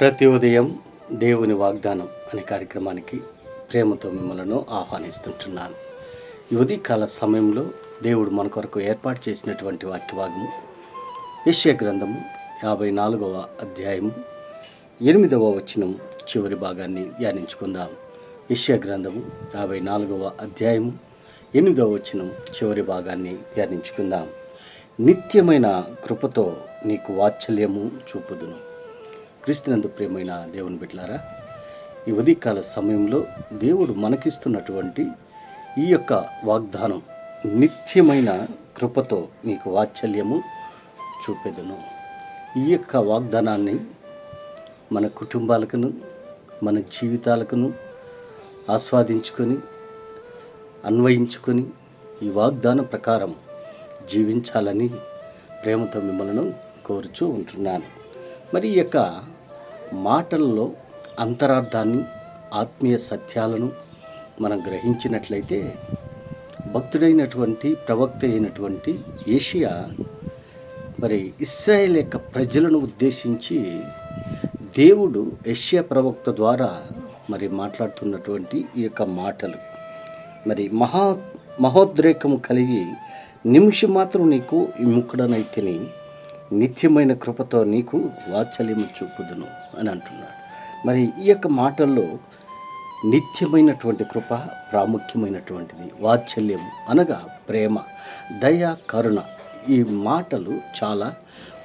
ప్రతి ఉదయం దేవుని వాగ్దానం అనే కార్యక్రమానికి ప్రేమతో మిమ్మలను ఆహ్వానిస్తుంటున్నాను. ఈ ఉదయకాల సమయంలో దేవుడు మన కొరకు ఏర్పాటు చేసినటువంటి వాక్యవాగము యెషయా గ్రంథము యాభై నాలుగవ అధ్యాయము ఎనిమిదవ వచనం చివరి భాగాన్ని ధ్యానించుకుందాం. యెషయా గ్రంథము యాభై నాలుగవ అధ్యాయము ఎనిమిదవ వచనం చివరి భాగాన్ని ధ్యానించుకుందాం. నిత్యమైన కృపతో నీకు వాత్సల్యము చూపుదును. క్రీస్తునందు ప్రేమైన దేవుని బిడ్డలారా ఈ ఉదయకాల సమయంలో దేవుడు మనకిస్తున్నటువంటి ఈ యొక్క వాగ్దానం నిత్యమైన కృపతో నీకు వాత్సల్యము చూపెదను. ఈ యొక్క వాగ్దానాన్ని మన కుటుంబాలకును మన జీవితాలకును ఆస్వాదించుకొని అన్వయించుకొని ఈ వాగ్దానం ప్రకారం జీవించాలని ప్రేమతో మిమ్మల్ని కోరుచూ ఉంటున్నాను. మరి ఈ యొక్క మాటల్లో అంతరార్థాన్ని ఆత్మీయ సత్యాలను మనం గ్రహించినట్లయితే భక్తుడైనటువంటి ప్రవక్త అయినటువంటి ఏషియా మరి ఇస్రాయేల్ యొక్క ప్రజలను ఉద్దేశించి దేవుడు ఏషియా ప్రవక్త ద్వారా మరి మాట్లాడుతున్నటువంటి ఈ యొక్క మాటలు. మరి మహా మహోద్రేకము కలిగి నిమిషం మాత్రం నీకు విముఖుడనైతిని నిత్యమైన కృపతో నీకు వాత్సల్యము చూపుదును అని అంటున్నాడు. మరి ఈ యొక్క మాటల్లో నిత్యమైనటువంటి కృప ప్రాముఖ్యమైనటువంటిది వాత్సల్యం అనగా ప్రేమ దయ కరుణ ఈ మాటలు చాలా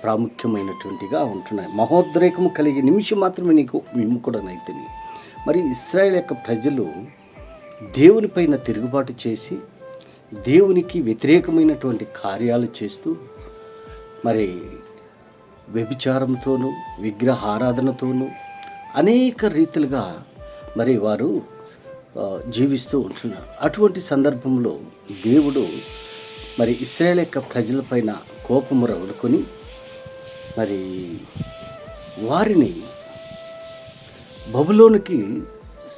ప్రాముఖ్యమైనటువంటిగా ఉంటున్నాయి. మహోద్రేకము కలిగే నిమిషం మాత్రమే నీకు విముఖుడనైతిని మరి ఇస్రాయేల్ యొక్క ప్రజలు దేవునిపైన తిరుగుబాటు చేసి దేవునికి వ్యతిరేకమైనటువంటి కార్యాలు చేస్తూ మరి వ్యభిచారంతోనూ విగ్రహారాధనతోనూ అనేక రీతిలుగా మరి వారు జీవిస్తూ ఉంటున్నారు. అటువంటి సందర్భంలో దేవుడు మరి ఇస్రాయేల్ యొక్క ప్రజలపైన కోపము రగులుకొని మరి వారిని బబులోనికి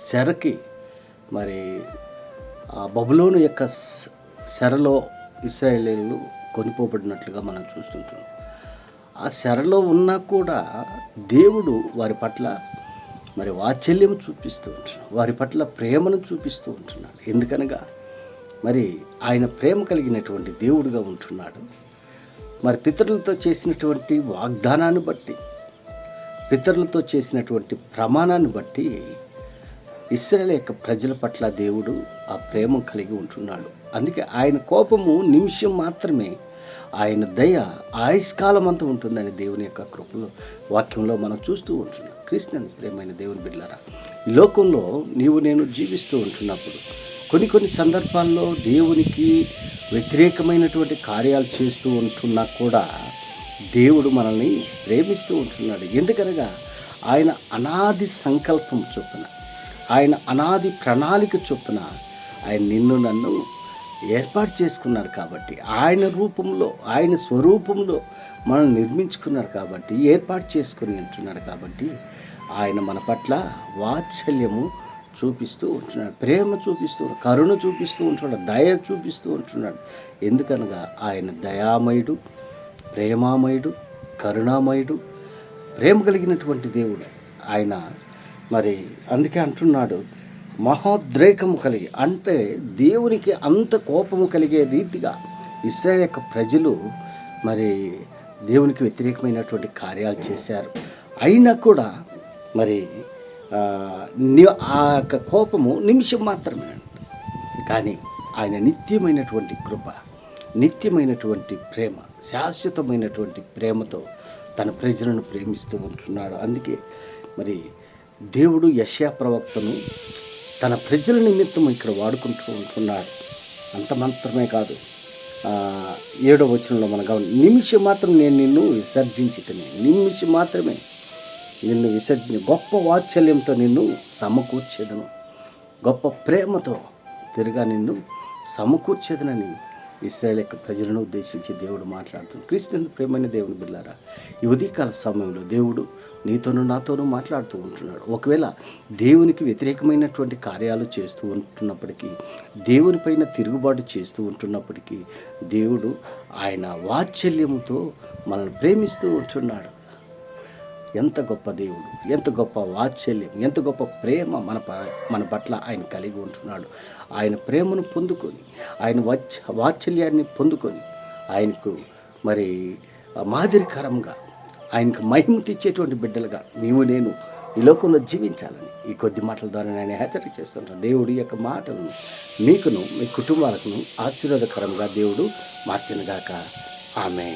శరకి మరి ఆ బబులోను యొక్క సెరలో శరలో ఇస్రాయేలీలు కొనిపోబడినట్లుగా మనం చూస్తుంటున్నాం. ఆ శరలో ఉన్నా కూడా దేవుడు వారి పట్ల మరి వాత్సల్యం చూపిస్తూ ఉంటున్నాడు. వారి పట్ల ప్రేమను చూపిస్తూ ఉంటున్నాడు. ఎందుకనగా మరి ఆయన ప్రేమ కలిగినటువంటి దేవుడుగా ఉంటున్నాడు. మరి పితరులతో చేసినటువంటి వాగ్దానాన్ని బట్టి పితరులతో చేసినటువంటి ప్రమాణాన్ని బట్టి ఇస్రాయల్ యొక్క ప్రజల పట్ల దేవుడు ఆ ప్రేమ కలిగి ఉంటున్నాడు. అందుకే ఆయన కోపము నిమిషం మాత్రమే. ఆయన దయ ఆయుష్కాలం అంతా ఉంటుందని దేవుని యొక్క కృపలో వాక్యంలో మనం చూస్తూ ఉంటున్నాం. క్రీస్తుని ప్రేమైన దేవుని బిడ్డలారా ఈ లోకంలో నీవు నేను జీవిస్తూ ఉంటున్నప్పుడు కొన్ని కొన్ని సందర్భాల్లో దేవునికి వ్యతిరేకమైనటువంటి కార్యాలు చేస్తూ ఉంటున్నా కూడా దేవుడు మనల్ని ప్రేమిస్తూ ఉంటున్నాడు. ఎందుకనగా ఆయన అనాది సంకల్పం చొప్పున ఆయన అనాది ప్రణాళిక చొప్పున ఆయన నిన్ను నన్ను ఏర్పాటు చేసుకున్నారు కాబట్టి ఆయన రూపంలో ఆయన స్వరూపంలో మనం నిర్మించుకున్నారు కాబట్టి ఏర్పాటు చేసుకుని ఉంటున్నాడు కాబట్టి ఆయన మన పట్ల వాత్సల్యము చూపిస్తూ ఉంటున్నాడు. ప్రేమ చూపిస్తూ కరుణ చూపిస్తూ ఉంటున్నాడు. దయ చూపిస్తూ ఉంటున్నాడు. ఎందుకనగా ఆయన దయామయుడు ప్రేమామయుడు కరుణామయుడు ప్రేమ కలిగినటువంటి దేవుడు. ఆయన మరి అందుకే అంటున్నాడు మహోద్రేకము కలిగి అంటే దేవునికి అంత కోపము కలిగే రీతిగా ఇస్రాయల్ యొక్క ప్రజలు మరి దేవునికి వ్యతిరేకమైనటువంటి కార్యాలు చేశారు. అయినా కూడా మరి ఆ, ని- ఆ యొక్క కోపము నిమిషం మాత్రమే కానీ ఆయన నిత్యమైనటువంటి కృప నిత్యమైనటువంటి ప్రేమ శాశ్వతమైనటువంటి ప్రేమతో తన ప్రజలను ప్రేమిస్తూ ఉంటున్నాడు. అందుకే మరి దేవుడు యశా ప్రవక్తను తన ప్రజల నిమిత్తం ఇక్కడ వాడుకుంటూ ఉంటున్నాడు. అంత మాత్రమే కాదు. ఏడో వచనంలో మనం గమని నిమిషం మాత్రం నేను నిన్ను విసర్జించుతనే. నిమిషం మాత్రమే నిన్ను విసర్జన గొప్ప వాత్సల్యంతో నిన్ను సమకూర్చేదను. గొప్ప ప్రేమతో తిరిగా నిన్ను సమకూర్చేదనని ఇస్రాయల్ యొక్క ప్రజలను ఉద్దేశించి దేవుడు మాట్లాడుతున్నాడు. క్రీస్తుని ప్రేమైన దేవుని బిల్లారా ఈ ఉదయకాల సమయంలో దేవుడు నీతోనూ నాతోనూ మాట్లాడుతూ ఉంటున్నాడు. ఒకవేళ దేవునికి వ్యతిరేకమైనటువంటి కార్యాలు చేస్తూ ఉంటున్నప్పటికీ దేవునిపైన తిరుగుబాటు చేస్తూ ఉంటున్నప్పటికీ దేవుడు ఆయన వాత్సల్యంతో మనల్ని ప్రేమిస్తూ ఉంటున్నాడు. ఎంత గొప్ప దేవుడు ఎంత గొప్ప వాత్సల్యం ఎంత గొప్ప ప్రేమ మన ప- మన పట్ల ఆయన కలిగి ఉంటున్నాడు. ఆయన ప్రేమను పొందుకొని ఆయన వాచ్ వాత్సల్యాన్ని పొందుకొని ఆయనకు మరి మాదిరికరంగా ఆయనకు మహిమ తెచ్చేటువంటి బిడ్డలుగా నీవు నేను ఈ లోకంలో జీవించాలని ఈ కొద్ది మాటల ద్వారా నేను హెచ్చరిక చేస్తుంటాను. దేవుడి యొక్క మాటలను మీకును మీ కుటుంబాలకు ఆశీర్వాదకరంగా దేవుడు మార్చినగాక ఆమె